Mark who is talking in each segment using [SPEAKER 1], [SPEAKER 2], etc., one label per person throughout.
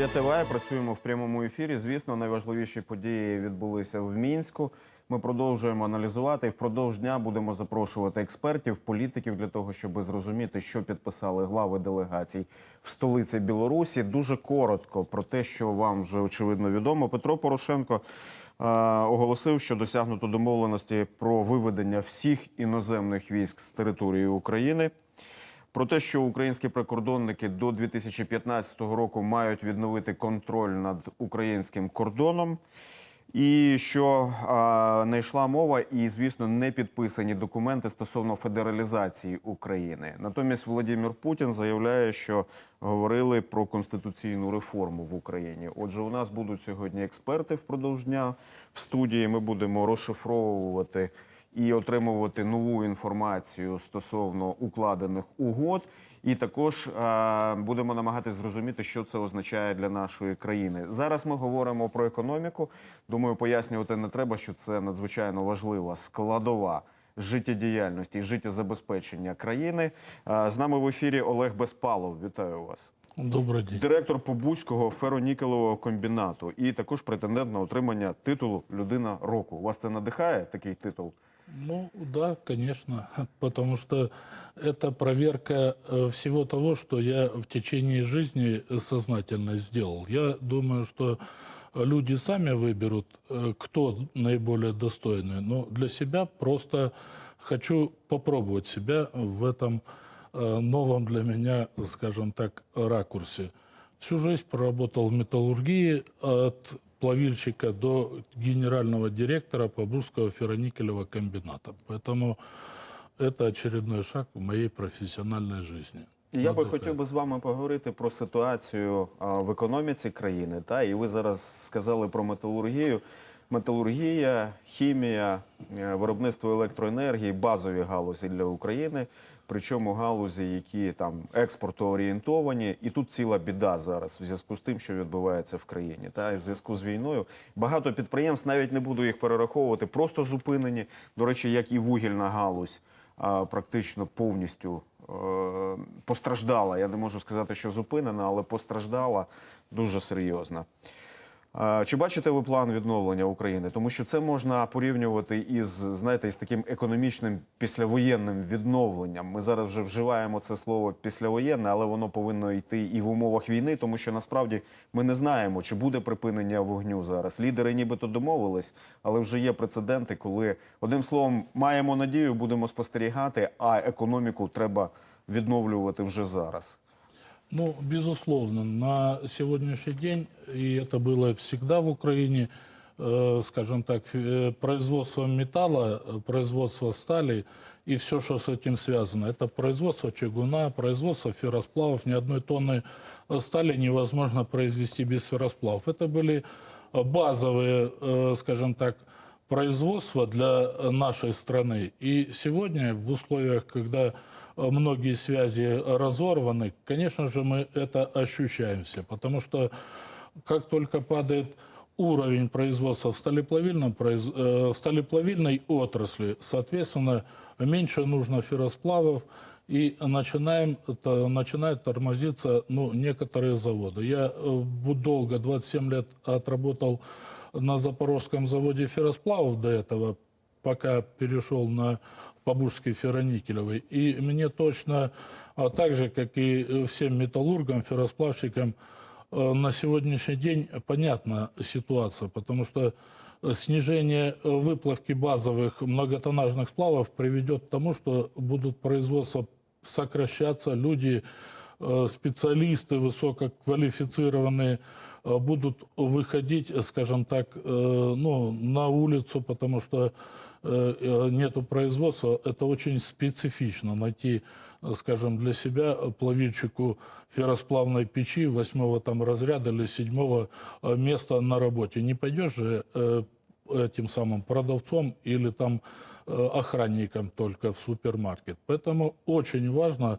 [SPEAKER 1] Студія ТВА, працюємо в прямому ефірі. Звісно, найважливіші події відбулися в Мінську. Ми продовжуємо аналізувати і впродовж дня будемо запрошувати експертів, політиків для того, щоб зрозуміти, що підписали глави делегацій в столиці Білорусі. Дуже коротко про те, що вам вже очевидно відомо. Петро Порошенко е, оголосив, що досягнуто домовленості про виведення всіх іноземних військ з території України. Про те, що українські прикордонники до 2015 року мають відновити контроль над українським кордоном, і що а, не йшла мова, і звісно, не підписані документи стосовно федералізації України. Натомість Володимир Путін заявляє, що говорили про конституційну реформу в Україні. Отже, у нас будуть сьогодні експерти впродовж дня в студії. Ми будемо розшифровувати і отримувати нову інформацію стосовно укладених угод. І також е, будемо намагатися зрозуміти, що це означає для нашої країни. Зараз ми говоримо про економіку. Думаю, пояснювати не треба, що це надзвичайно важлива складова життєдіяльності і життєзабезпечення країни. Е, з нами в ефірі Олег Безпалов. Вітаю вас
[SPEAKER 2] Добрый день.
[SPEAKER 1] директор Побузького феронікелевого комбінату і також претендент на отримання титулу Людина року. Вас це надихає такий титул?
[SPEAKER 2] Ну да, конечно, потому что это проверка э, всего того, что я в течение жизни сознательно сделал. Я думаю, что люди сами выберут, э, кто наиболее достойный. Но для себя просто хочу попробовать себя в этом э, новом для меня, скажем так, ракурсе. Всю жизнь проработал в металлургии от плавильщика до генерального директора Побурского ферроникелевого комбината. Поэтому это очередной шаг в моей профессиональной жизни.
[SPEAKER 1] Я би хотів би з вами поговорити про ситуацію в економіці країни. Та і ви зараз сказали про металургію. Металургія, хімія, е, виробництво електроенергії базові галузі для України. Причому галузі, які там експортоорієнтовані, і тут ціла біда зараз в зв'язку з тим, що відбувається в країні. Та і в зв'язку з війною багато підприємств навіть не буду їх перераховувати, просто зупинені. До речі, як і вугільна галузь, практично повністю е, постраждала. Я не можу сказати, що зупинена, але постраждала дуже серйозно. Чи бачите ви план відновлення України? Тому що це можна порівнювати із знаєте, із таким економічним післявоєнним відновленням. Ми зараз вже вживаємо це слово післявоєнне, але воно повинно йти і в умовах війни, тому що насправді ми не знаємо, чи буде припинення вогню зараз. Лідери нібито домовились, але вже є прецеденти, коли одним словом маємо надію, будемо спостерігати, а економіку треба відновлювати вже зараз.
[SPEAKER 2] Ну, безусловно, на сегодняшний день, и это было всегда в Украине, э, скажем так, э, производство металла, э, производство стали и все, что с этим связано. Это производство чугуна, производство ферросплавов. Ни одной тонны стали невозможно произвести без ферросплавов. Это были базовые, скажем так, производства для нашей страны. И сегодня в условиях, когда многие связи разорваны, конечно же, мы это ощущаем все, потому что как только падает уровень производства в сталеплавильном, э, в сталеплавильной отрасли, соответственно, меньше нужно ферросплавов, и начинаем, это, начинают тормозиться ну, некоторые заводы. Я э, долго, 27 лет отработал на Запорожском заводе ферросплавов до этого, пока перешел на Побужский ферроникелевый. И мне точно, а так же, как и э, всем металлургам, ферросплавщикам, э, на сегодняшний день понятна ситуация, потому что э, снижение выплавки базовых многотоннажных сплавов приведет к тому, что будут производства сокращаться, люди, специалисты высококвалифицированные будут выходить, скажем так, ну, на улицу, потому что нету производства. Это очень специфично найти, э, скажем, для себя э, плавильщику ферросплавной печи восьмого там разряда или седьмого э, места на работе. Не пойдешь же э, этим самым продавцом или там э, охранником только в супермаркет. Поэтому очень важно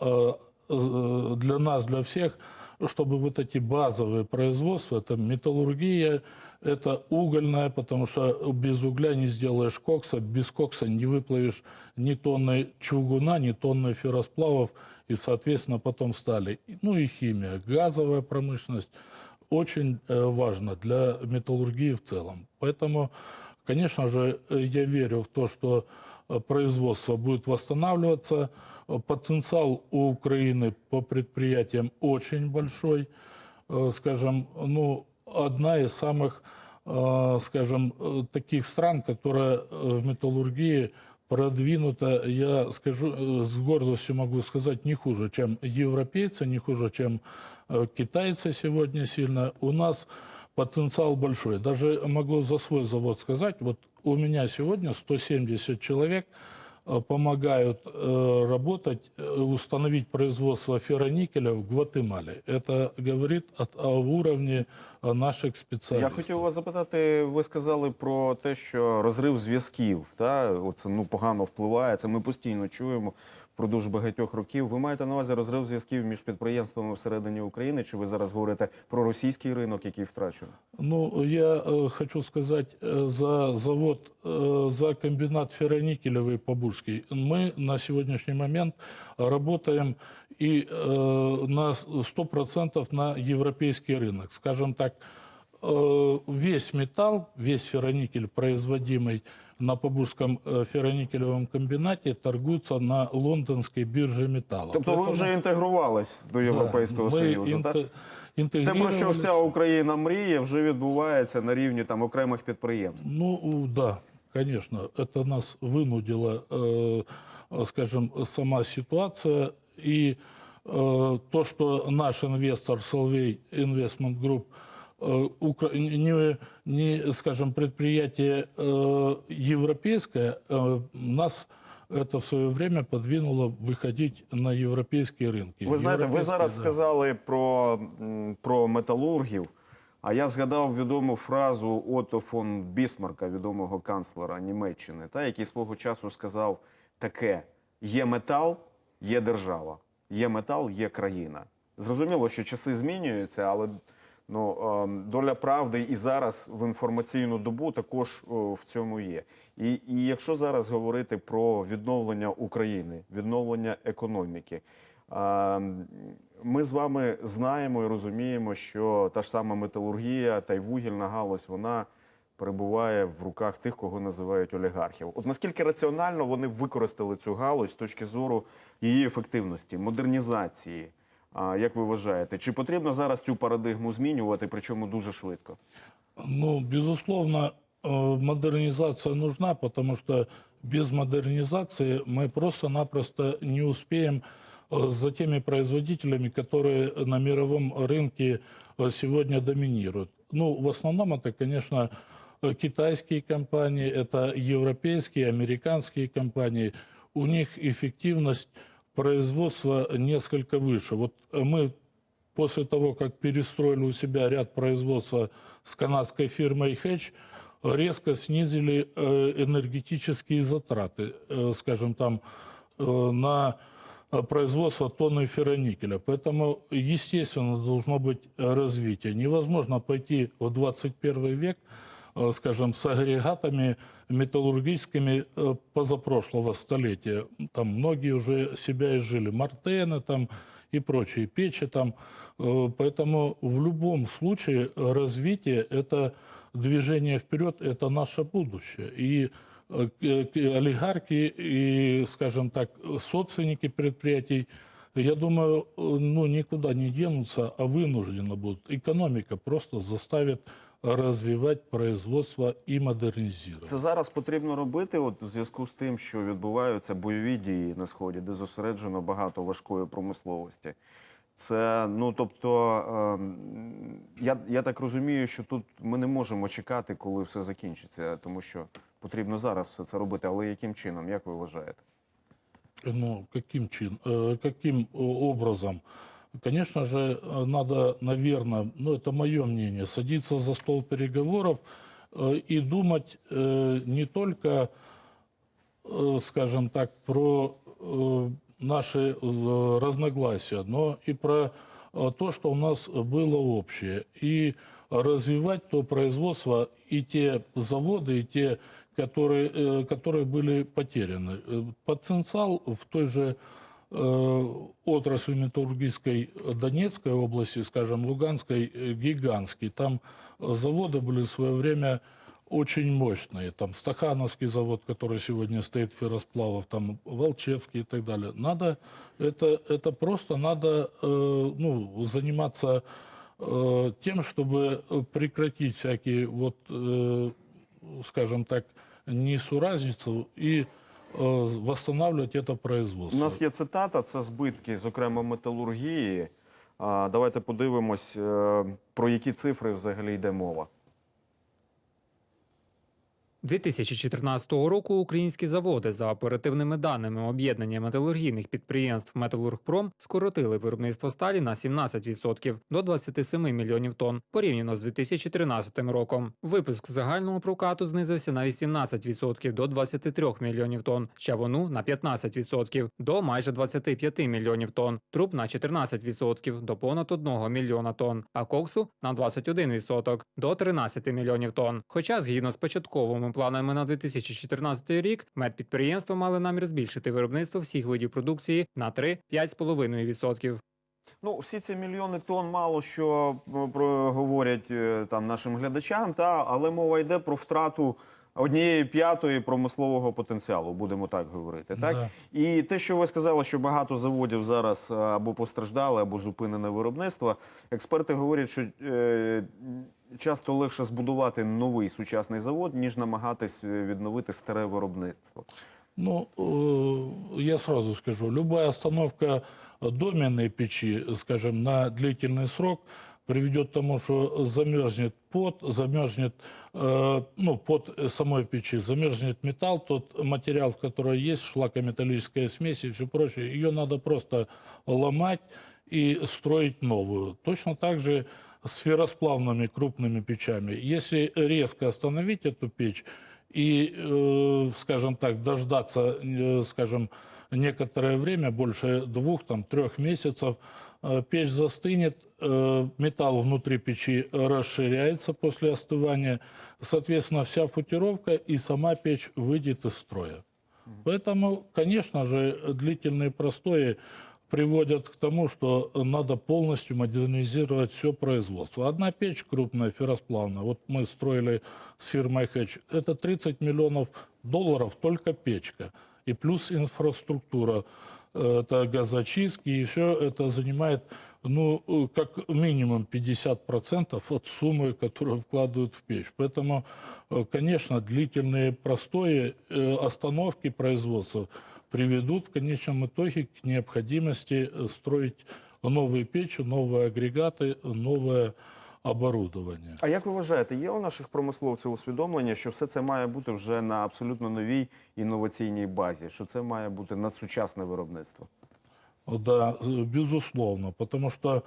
[SPEAKER 2] э, э, для нас, для всех, чтобы вот эти базовые производства, это металлургия, это угольная, потому что без угля не сделаешь кокса, без кокса не выплавишь ни тонны чугуна, ни тонны ферросплавов и, соответственно, потом стали. Ну и химия, газовая промышленность очень э, важно для металлургии в целом. Поэтому, конечно же, я верю в то, что э, производство будет восстанавливаться. Потенциал у Украины по предприятиям очень большой. Э, Скажем, ну, одна из самых, э, скажем, э, таких стран, которая э, в металлургии продвинута, я скажу, с гордостью могу сказать, не хуже, чем европейцы, не хуже, чем китайцы сегодня сильно. У нас потенциал большой. Даже могу за свой завод сказать, вот у меня сегодня 170 человек помогают работать, установить производство ферроникеля в Гватемале. Это говорит о уровне э, наших
[SPEAKER 1] Я
[SPEAKER 2] специалистов.
[SPEAKER 1] хотів вас запитати, ви сказали про те, що розрив зв'язків, та оце ну погано впливає. Це ми постійно чуємо впродовж багатьох років. Ви маєте на увазі розрив зв'язків між підприємствами всередині України? Чи ви зараз говорите про російський ринок, який втрачений?
[SPEAKER 2] Ну, я э, хочу сказать э, за завод, э, за комбинат ферроникелевый Побурский. Мы на сегодняшний момент работаем и э, на 100% на европейский рынок. Скажем так, э, весь металл, весь ферроникель, производимый на Побурском э, ферроникелевом комбинате, торгуется на лондонской бирже металла.
[SPEAKER 1] Тобто ви
[SPEAKER 2] Поэтому-
[SPEAKER 1] вже інтегрувались до Європейського
[SPEAKER 2] Да, мы
[SPEAKER 1] Союзу, так?
[SPEAKER 2] инте-
[SPEAKER 1] Те, про що
[SPEAKER 2] интегрировались.
[SPEAKER 1] вся Україна мріє, вже відбувається на рівні там окремих підприємств.
[SPEAKER 2] Ну, у- да, конечно. Это нас вынудило, э, э, скажем, сама ситуация. И э, то, что наш инвестор Solvay Investment Group э, укра- не, не, скажем, предприятие э, европейское, э, нас это в свое время подвинуло выходить на европейские рынки.
[SPEAKER 1] Ви знаєте, ви
[SPEAKER 2] Европейские,
[SPEAKER 1] зараз
[SPEAKER 2] да.
[SPEAKER 1] сказали про, м, про металургів, а я згадав відому фразу Ото фон Бісмарка, відомого канцлера Німеччини, та, який свого часу сказав таке: є метал, є держава, є метал, є країна. Зрозуміло, що часи змінюються, але ну, ем, доля правди і зараз в інформаційну добу також в цьому є. І, і якщо зараз говорити про відновлення України, відновлення економіки, ми з вами знаємо і розуміємо, що та ж сама металургія та й вугільна галузь вона перебуває в руках тих, кого називають олігархів. От наскільки раціонально вони використали цю галузь з точки зору її ефективності, модернізації? А, як ви вважаєте, чи потрібно зараз цю парадигму змінювати, причому дуже швидко?
[SPEAKER 2] Ну, безусловно, э, модернизация нужна, потому что без модернизации мы просто-напросто не успеем э, за теми производителями, которые на мировом рынке э, сегодня доминируют. Ну, в основном это, конечно, э, китайские компании, это европейские, американские компании. У них эффективность Производства несколько выше. Вот мы после того, как перестроили у себя ряд производства с канадской фирмой Hedge, резко снизили э, энергетические затраты, э, скажем там, э, на производство тонны ферроникеля. Поэтому, естественно, должно быть развитие. Невозможно пойти в 21 век, скажем, с агрегатами металлургическими э, позапрошлого столетия. Там многие уже себя изжили. Мартены там и прочие печи там. Э, Поэтому в любом случае развитие – это движение вперед, это наше будущее. И э, к- олигархи и, скажем так, собственники предприятий, я думаю, э, ну, никуда не денутся, а вынуждены будут. Экономика просто заставит развивать производство и модернизировать.
[SPEAKER 1] Це зараз потрібно робити, от у зв'язку з тим, що відбуваються бойові дії на сході, де зосереджено багато важкої промисловості. Це ну тобто, ем, я, я так розумію, що тут ми не можемо чекати, коли все закінчиться, тому що потрібно зараз все це робити. Але яким чином, як ви вважаєте?
[SPEAKER 2] Ну, каким, чин, э, каким э, образом? Конечно же, э, надо, наверное, ну, это мое мнение, садиться за стол переговоров э, и думать э, не только, скажем так, про наши разногласия, но и про то, что у нас было общее. И развивать то производство и те заводы, и те, которые, которые были потеряны. Потенциал в той же э, отрасли металлургической Донецкой области, скажем, Луганской, э, гигантский. Там э, заводы были в свое время очень мощные. Там Стахановский завод, который сегодня стоит ферросплавов, там Волчевский и так далее. Надо, это, это просто надо э, ну, заниматься э, тем, чтобы прекратить всякие вот, э, скажем так, несуразицу и восстанавливать это
[SPEAKER 1] У
[SPEAKER 2] производство.
[SPEAKER 1] нас є цитата, це збитки, зокрема металургії. Давайте подивимось, е, про які цифри взагалі йде мова.
[SPEAKER 3] 2014 року українські заводи за оперативними даними об'єднання металургійних підприємств Металургпром скоротили виробництво сталі на 17% до 27 мільйонів тонн порівняно з 2013 роком. Випуск загального прокату знизився на 18% до 23 мільйонів тонн, чавуну на 15% до майже 25 мільйонів тонн, труб на 14% до понад 1 мільйона тонн, а коксу на 21% до 13 мільйонів тонн. Хоча згідно з початковими планами на 2014 рік медпідприємства мали намір збільшити виробництво всіх видів продукції на 3-5,5%.
[SPEAKER 1] Ну, всі ці мільйони тонн мало що е, про говорять е, там нашим глядачам, та але мова йде про втрату однієї п'ятої промислового потенціалу, будемо так говорити. Так
[SPEAKER 2] Да.
[SPEAKER 1] і те, що ви сказали, що багато заводів зараз е, або постраждали, або зупинене виробництво. Експерти говорять, що е, часто легше збудувати новий сучасний завод, ніж намагатись е, відновити старе виробництво.
[SPEAKER 2] Ну, э, я сразу скажу, любая остановка доменной печи, скажем, на длительный срок приведет к тому, что замерзнет пот, замерзнет, э, ну, под самой печи, замерзнет металл, тот материал, который есть, шлакометаллическая смесь и все прочее, ее надо просто ломать и строить новую. Точно так же с ферросплавными крупными печами. Если резко остановить эту печь, и, э, скажем так, дождаться, э, скажем, некоторое время, больше двух, там, трех месяцев, э, печь застынет, металл внутри печи расширяется после остывания, соответственно, вся футировка и сама печь выйдет из строя. Поэтому, конечно же, длительные простои приводят к тому, что надо полностью модернизировать все производство. Одна печь крупная, ферросплавная, вот мы строили с фирмой Хэтч, это 30 миллионов долларов только печка. И плюс инфраструктура, это газочистки, и все это занимает, ну, как минимум 50% от суммы, которую вкладывают в печь. Поэтому, конечно, длительные простои, э, остановки производства приведут в конечном итоге к необходимости э, строить новые печи, новые агрегаты, новое оборудование.
[SPEAKER 1] А як ви вважаєте, є у наших промисловців усвідомлення, що все це має бути вже на абсолютно новій інноваційній базі, що це має бути надсучасне виробництво?
[SPEAKER 2] Да, э, безусловно, потому что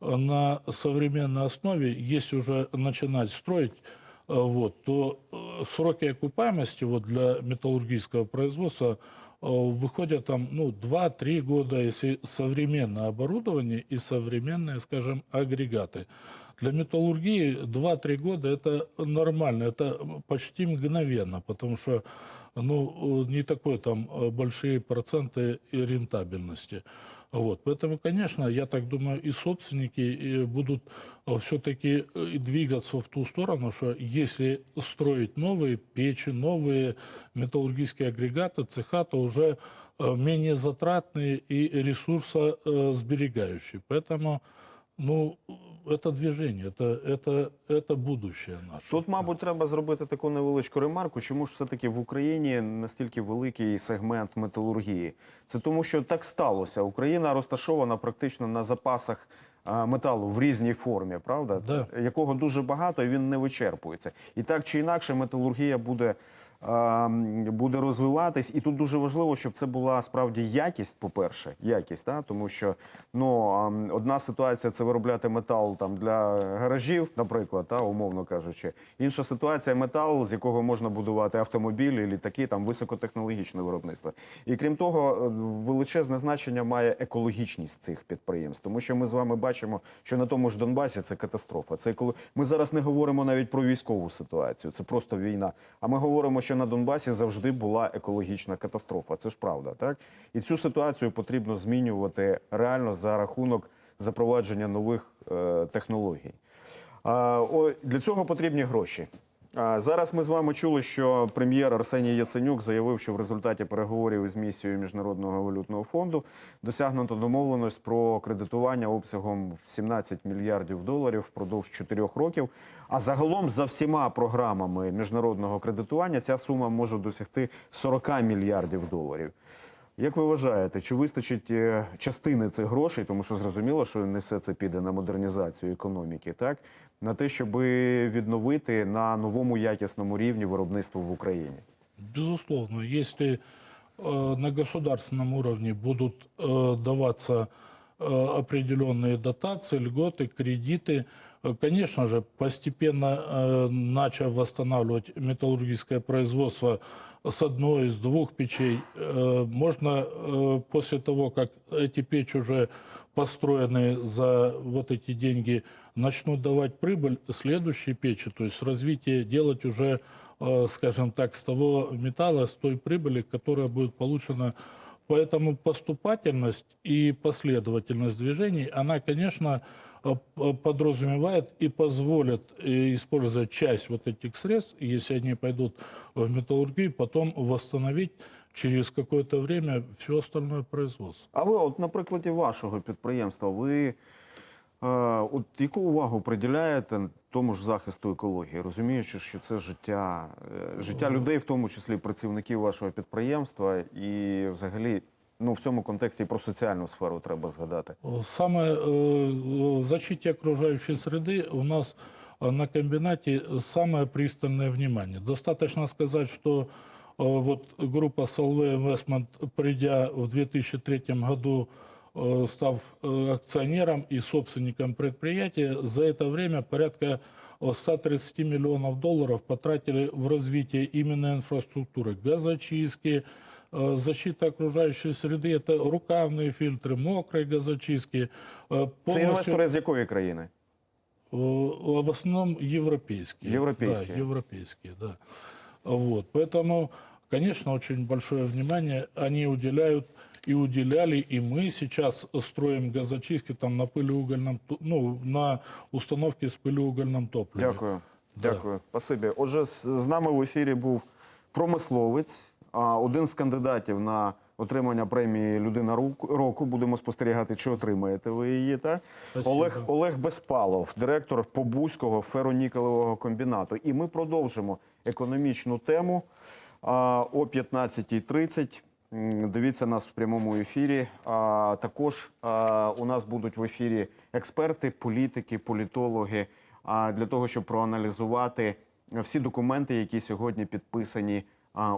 [SPEAKER 2] э, на современной основе, если уже начинать строить, э, вот, то э, сроки окупаемости вот, для металлургического производства э, выходят там, ну, 2-3 года, если современное оборудование и современные, скажем, агрегаты. Для металлургии 2-3 года это нормально, это почти мгновенно, потому что ну, э, не такой там э, большие проценты и рентабельности. Вот. Поэтому, конечно, я так думаю, и собственники э, будут все-таки двигаться в ту сторону, что если строить новые печи, новые металлургические агрегаты, цеха, то уже э, менее затратные и ресурсосберегающие. Поэтому, ну, это движение, это, это, это будущее наше.
[SPEAKER 1] Тут, мабуть, треба зробити таку невеличку ремарку, чому ж все-таки в Україні настільки великий сегмент металургії. Це тому, що так сталося. Україна розташована практично на запасах а, металу в різній формі, правда?
[SPEAKER 2] Да.
[SPEAKER 1] Якого дуже багато, і він не вичерпується. І так чи інакше, металургія буде. Буде розвиватись, і тут дуже важливо, щоб це була справді якість. По-перше, якість, та? тому що ну одна ситуація це виробляти метал там для гаражів, наприклад, та умовно кажучи. Інша ситуація метал, з якого можна будувати автомобілі, літаки, там високотехнологічне виробництво. І крім того, е, величезне значення має екологічність цих підприємств, тому що ми з вами бачимо, що на тому ж Донбасі це катастрофа. Це коли ми зараз не говоримо навіть про військову ситуацію, це просто війна. А ми говоримо, що на Донбасі завжди була екологічна катастрофа. Це ж правда, так? І цю ситуацію потрібно змінювати реально за рахунок запровадження нових е, технологій. О, для цього потрібні гроші. Зараз ми з вами чули, що прем'єр Арсеній Яценюк заявив, що в результаті переговорів із місією Міжнародного валютного фонду досягнуто домовленість про кредитування обсягом 17 мільярдів доларів впродовж 4 років. А загалом за всіма програмами міжнародного кредитування ця сума може досягти 40 мільярдів доларів. Як ви вважаєте, чи вистачить е, частини цих грошей, тому що зрозуміло, що не все це піде на модернізацію економіки, так на те, щоб відновити на новому якісному рівні виробництво в Україні?
[SPEAKER 2] Безусловно, если э, на государственном уровне будут э, даваться э, определенные дотации, льготы, кредиты, э, конечно же, постепенно э, начав восстанавливать металлургическое производство с одной, с двух печей, э, можно э, после того, как эти печи уже построены за вот эти деньги, начнут давать прибыль, следующие печи, то есть развитие делать уже э, скажем так, с того металла, с той прибыли, которая будет получена. Поэтому поступательность и последовательность движений, она, конечно, э, подразумевает и позволит э, использовать часть вот этих средств, если они пойдут в металлургию, потом восстановить через какое-то время все остальное производство.
[SPEAKER 1] А ви, от на прикладі вашого підприємства, ви е, от яку увагу приділяєте тому ж захисту екології, розуміючи, що це життя, е, життя людей, в тому числі працівників вашого підприємства, і взагалі, ну в цьому контексті і про соціальну сферу треба згадати.
[SPEAKER 2] Самое э, в защите окружающей среды у нас э, на комбинате самое пристальное внимание. Достаточно сказать, что э, вот группа Solvay Investment, придя в 2003 году, э, став э, акционером и собственником предприятия, за это время порядка э, 130 миллионов долларов потратили в развитие именно инфраструктуры, газочистки, Э, защита окружающей среды, это рукавные фильтры, мокрые газочистки. э,
[SPEAKER 1] Це
[SPEAKER 2] полностью,
[SPEAKER 1] інвестори з якої країни?
[SPEAKER 2] э, в основном европейские.
[SPEAKER 1] Европейские.
[SPEAKER 2] Да, европейские, да. Вот, поэтому, конечно, очень большое внимание они уделяют и уделяли, и мы сейчас строим газочистки там на пылеугольном, т- ну, на установке с пылеугольном топливе.
[SPEAKER 1] Дякую. Дякую. Спасибі. Отже, з з нами в ефірі був промисловець, а, один з кандидатів на отримання премії Людина року. Будемо спостерігати, чи отримаєте ви її. Та?
[SPEAKER 2] Спасибо.
[SPEAKER 1] Олег, Олег Безпалов, директор Побузького феронікелевого комбінату. І ми продовжимо економічну тему а, о 15.30. Дивіться нас в прямому ефірі. А також а, у нас будуть в ефірі експерти, політики, політологи. А для того, щоб проаналізувати всі документи, які сьогодні підписані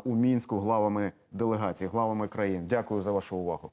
[SPEAKER 1] у мінську главами делегацій, главами країн. Дякую за вашу увагу.